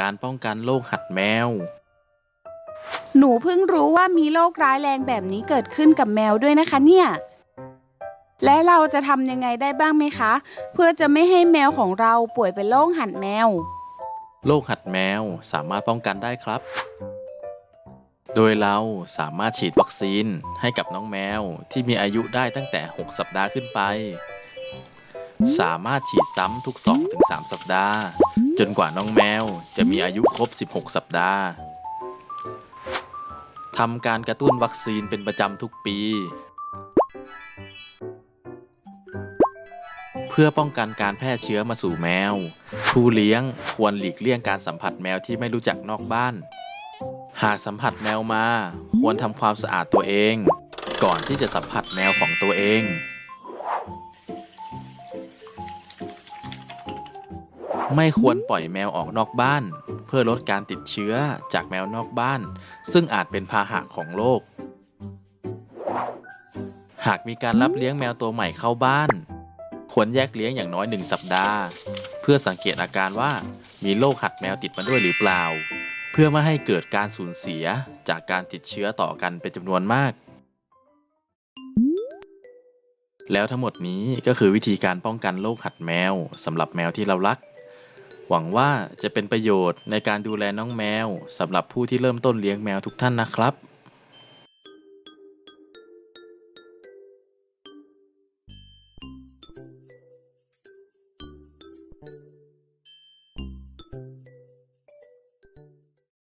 การป้องกันโรคหัดแมว หนูเพิ่งรู้ว่ามีโรคร้ายแรงแบบนี้เกิดขึ้นกับแมวด้วยนะคะเนี่ย และเราจะทำยังไงได้บ้างไหมคะ เพื่อจะไม่ให้แมวของเราป่วยเป็นโรคหัดแมว โรคหัดแมวสามารถป้องกันได้ครับ โดยเราสามารถฉีดวัคซีนให้กับน้องแมวที่มีอายุได้ตั้งแต่ 6 สัปดาห์ขึ้นไป สามารถฉีดซ้ำทุก 2-3 สัปดาห์ จนกว่าน้องแมวจะมีอายุครบ 16 สัปดาห์ทำการกระตุ้นวัคซีนเป็นประจำทุกปี เพื่อป้องกันการแพร่เชื้อมาสู่แมว ผู้เลี้ยงควรหลีกเลี่ยงการสัมผัสแมวที่ไม่รู้จักนอกบ้าน หากสัมผัสแมวมา ควรทำความสะอาดตัวเอง ก่อนที่จะสัมผัสแมวของตัวเอง ไม่ควรปล่อยแมวออกนอกบ้าน เพื่อลดการติดเชื้อจากแมวนอกบ้าน ซึ่งอาจเป็นพาหะของโรค หากมีการรับเลี้ยงแมวตัวใหม่เข้าบ้าน ควรแยกเลี้ยงอย่างน้อยหนึ่งสัปดาห์ เพื่อสังเกตอาการว่ามีโรคหัดแมวติดมาด้วยหรือเปล่า เพื่อไม่ให้เกิดการสูญเสียจากการติดเชื้อต่อกันเป็นจำนวนมากแล้วทั้งหมดนี้ก็คือวิธีการป้องกันโรคหัดแมวสำหรับแมวที่เรารัก หวังว่าจะเป็นประโยชน์ในการดูแลน้องแมวสำหรับผู้ที่เริ่มต้นเลี้ยงแมวทุกท่านนะครับ